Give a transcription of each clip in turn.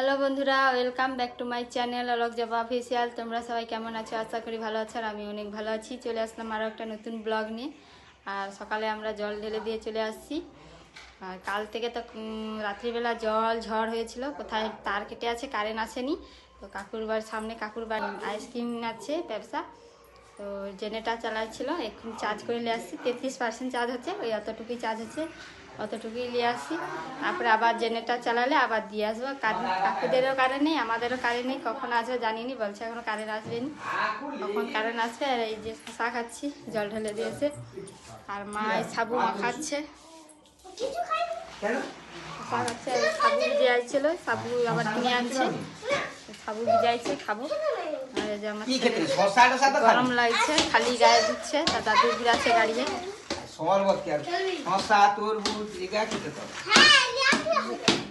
Hello বন্ধুরা, welcome back to my channel Alok Joba official. তোমরা সবাই কেমন আছো? আশা করি ভালো আছো আর আমি অনেক ভালো আছি। চলে আসলাম আরও একটা নতুন ব্লগ নিয়ে। আর সকালে আমরা জল ঢেলে দিয়ে চলে আসছি। আর কাল থেকে তো রাত্রিবেলা জল ঝড় হয়েছিল। কোথায় তার কেটে আছে, কারেন্ট আসেনি। তো কাকুর বাড়ির সামনে কাকুর বাড়ি আইসক্রিম আছে, ব্যবসা। তো জেনারেটার চালাচ্ছিল, এখন চার্জ করে নিয়ে আসছি, তেত্রিশ পার্সেন্ট চার্জ হচ্ছে, ওই অতটুকুই চার্জ হচ্ছে, অতটুকুই নিয়ে আসছি। তারপরে আবার জেনারেটার চালালে আবার দিয়ে আসব কাকুদেরও কারেন্ট নেই, আমাদেরও কারেন্ট নেই, কখন আসবে জানিনি, বলছে এখনও কারেন্ট আসবেনি কখন কারেন্ট আসবে, আর এই যে শশা খাচ্ছি, জল ঢেলে দিয়েছে, আর মা সাবু মাখাচ্ছে সাবু ভিজাইছিল, সাবু আবার কিনে আনছে, সাবু ভিজাইছে, খাব। যে আমার গরম লাগছে খালি গায়ে দিচ্ছে তা দাদু আছে গাড়িয়ে।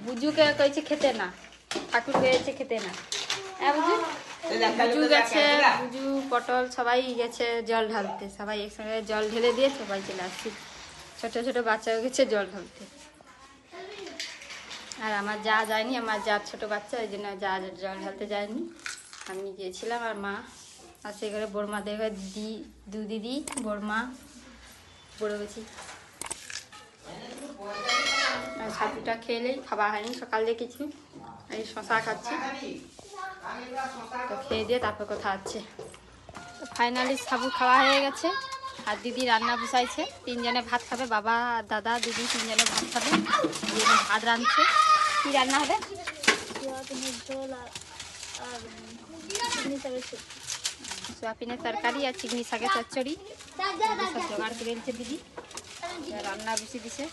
বুজুকে কইছে খেতে না। ঠাকুর গেছে খেতে না। হ্যাঁ বুজু? গেছে বুজু পটল সবাই গেছে জল ঢালতে। সবাই একসঙ্গে জল ঢেলে দিয়ে সবাই চলে আসছি। ছোট ছোট বাচ্চাও গেছে জল ঢালতে। আর আমার যা যায়নি আমার যা ছোট বাচ্চা ওই জন্য যা জল ঢালতে যায়নি। আমি গিয়েছিলাম আর মা, আর সে ঘরে বড়মাদের দিদি দু দিদি, বড়মা, বড় গেছি আর ছাতুটা খেলেই খাওয়া হয়নি, সকাল দেখেছি। এই শশা খাচ্ছি। তো খেয়ে দিয়ে তারপর কথা তো ফাইনালি সাবু খাওয়া হয়ে গেছে, আর দিদি রান্না বসাইছে। তিনজনে ভাত খাবে, বাবা, দাদা, দিদি তিনজনে ভাত খাবে। ভাত রাঁধছে। কি রান্না হবে? সোয়াবিনের তরকারি আর চিংড়ি শাকের চচ্চড়ি। সব জোগাড় করে এনেছে দিদি। রান্না বসিয়ে দিছে।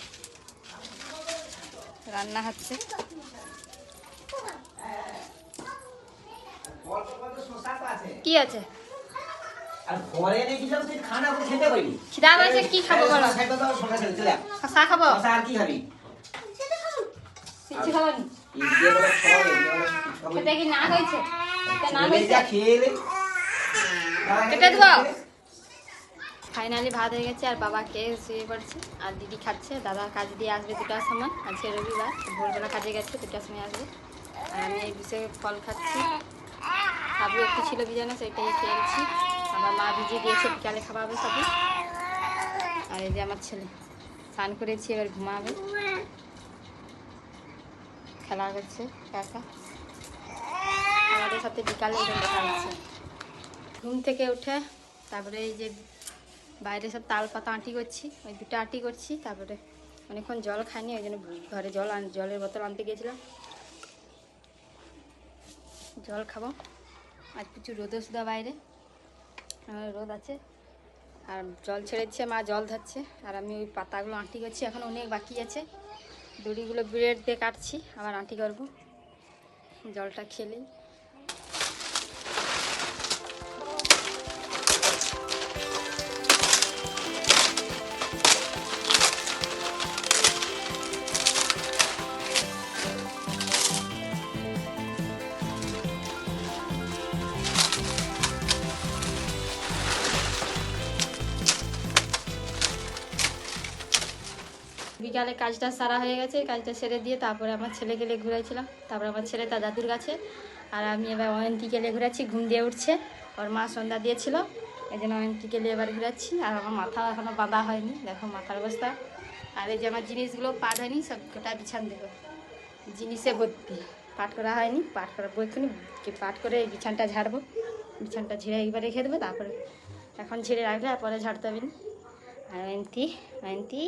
রান্না হচ্ছে। কি আছে? খিদা খাব বলো। শশা খাব। আর খাবি। খাব কি না হয়েছে খেয়ে ফাইনালি ভাত হয়ে গেছে, আর বাবা কে শুয়ে পড়ছে, আর দিদি খাচ্ছে দাদা কাজ দিয়ে আসবে দুটার সময়, আজকে রবিবার, ভোরবেলা কাজে গেছে, দুটার সময় আসবে। আর আমি এই বিষয়ে ফল খাচ্ছি। সাবু একটু ছিল বিজানো সেটাই খেয়েছি। আমার মা ভিজিয়ে দিয়েছে, বিকালে খাওয়াবে সবই। আর এই যে আমার ছেলে, স্নান করেছি, এবার ঘুমাবে। খেলা করছে, একা। আমাদের সাথে বিকালে এরকম দেখা ঘুম থেকে উঠে তারপরে এই যে বাইরে সব তাল পাতা আঁটি করছি, ওই দুটো আঁটি করছি, তারপরে অনেকক্ষণ জল খাইনি, ওই জন্য ঘরে জল জলের বোতল আনতে গিয়েছিলাম। জল খাব। আজ প্রচুর রোদও শুধু বাইরে। রোদ আছে। আর জল ছেড়েছে, মা জল ধরছে। আর আমি ওই পাতাগুলো আঁটি করছি, এখন অনেক বাকি আছে। দড়িগুলো ব্রেড দিয়ে কাটছি, আবার আঁটি করব। জলটা খেলেই। বিকালে কাজটা সারা হয়ে গেছে কাজটা সেরে দিয়ে তারপরে আমার ছেলেকে নিয়ে ঘুরাইছিলাম। তারপরে আমার ছেলে তার দাদুর কাছে। আর আমি এবার অয়ন্তীকে নিয়ে ঘুরাচ্ছি, ঘুম দিয়ে উঠছে। ওর মা সন্ধ্যা দিয়েছিল, এই জন্য অয়ন্তীকে নিয়ে এবার ঘুরাচ্ছি। আর আমার মাথা এখনও বাঁধা হয়নি, দেখো মাথার অবস্থা। আর এই যে আমার জিনিসগুলো পাট হয়নি, সব গোটা বিছান দেখো। জিনিসে ভর্তি, পাট করা হয়নি, পাট করাবো এক্ষুনি কি পাট করে এই বিছানটা ঝাড়বো। বিছানটা ঝেড়ে একবার রেখে দেবো, তারপরে এখন ঝেড়ে রাখলে পরে ঝাড়তে হবে না। আর অয়ন্তী অয়ন্তী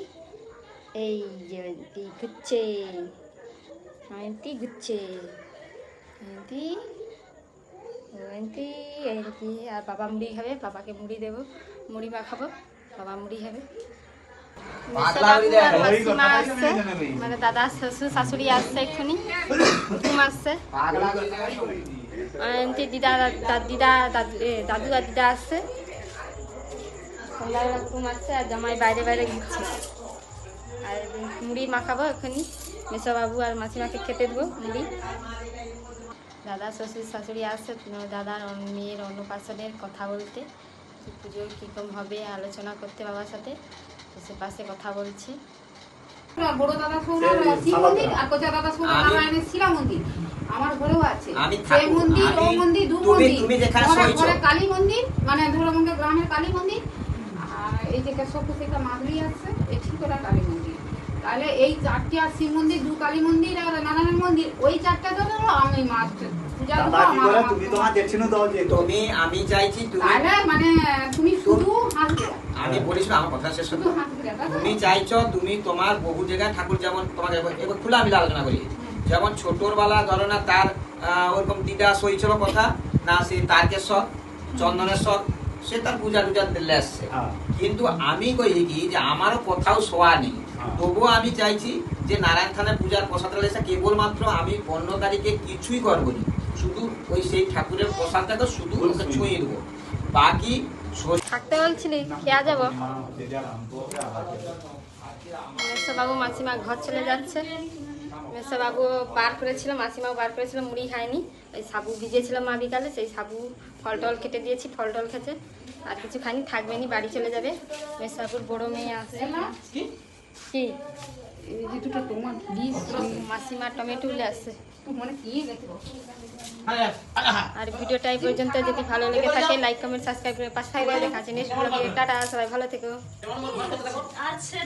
এই যে অয়ন্তী ঘুরছে অয়ন্তী ঘুরছে অয়ন্তী অয়ন্তী অয়ন্তী আর বাবা মুড়ি খাবে বাবাকে মুড়ি দেবো মুড়ি মাখাবো বাবা মুড়ি খাবে। মানে দাদা শ্বশুর শাশুড়ি আসছে এক্ষুনি। ঘুম আসছে। দিদা দিদা দাদু এ, দাদু আর আসছে। সন্ধ্যাবেলা ঘুম আসছে আর জামাই বাইরে বাইরে ঘুরছে। আর মুড়ি মাখাবো এখনই। মেসোবাবু আর মাসিমাকে খেতে দেবো মুড়ি। দাদা শ্বশুর শাশুড়ি আসছে দাদার মেয়ের অন্নপ্রাশনের কথা বলতে। কি পুজো কীরকম হবে আলোচনা করতে বাবার সাথে। তো সে পাশে কথা বলছে। বড় দাদা সৌরার শিব মন্দির আর কোচা দাদা সৌরা আমি- নারায়ণের শিলা মন্দির। আমার ঘরেও আছে। সেই মন্দির ও মন্দির দু মন্দির। ঘরে কালী মন্দির মানে ধরো আমাদের গ্রামের কালী মন্দির। আর এই যে কেশবপুর থেকে মাধুরী আছে এই ঠিক ওটা কালী মন্দির। তাহলে এই চারটি আর শিব মন্দির দু কালী মন্দির আর নারায়ণ মন্দির ওই চারটা ধরো আমি আমার- তুমি তোমার দেখছিনো তুমি আমি চাইছি মানে তুমি শুধু আমি বলিস আমার কথা শেষ তো? তুমি চাইছো তুমি তোমার বহু জায়গায় ঠাকুর যেমন তোমাকে এবার- খোলা আমি আলোচনা করি। যেমন ছোটর বেলা ধরো না তার আহ, ওরকম দিদা সইছিল কথা না সে তারকেশ্বর চন্দনেশ্বর সে তার পূজা টুজা দিলে আসছে। হ্যাঁ। কিন্তু আমি কই কি যে আমারও কোথাও শোয়া নেই। হ্যাঁ। তবুও আমি চাইছি যে নারায়ণ খানের পূজার প্রসাদ এসে কেবলমাত্র আমি পনেরো তারিখে কিছুই করব না। শুধু ওই সেই ঠাকুরের প্রসাদটাকে শুধু ওকে ছুঁয়ে দেবো। বাকি থাকতে বলছিলি খেয়া যাব। মেসোবাবু মাসিমা ঘর চলে যাচ্ছে। মেসোবাবু বার করেছিল মাসিমাও বার করেছিল মুড়ি খায়নি। ওই সাবু ভিজেছিল মা বিকালে সেই সাবু ফল টল কেটে দিয়েছি ফল টল খেতে। আর কিছু খানি থাকবে নি বাড়ি চলে যাবে। মেসাপুর বড় মেয়ে আছে। কি? এই যে দুটো তোমার মাসিমা টমেটো উলে আসছে। মানে কি দেখো আর ভিডিওটা এই পর্যন্ত যদি ভালো লেগে থাকে লাইক কমেন্ট সাবস্ক্রাইব করে পাশে থাকবে দেখা আছে নেক্সট ব্লগে টাটা সবাই ভালো থেকো। আচ্ছা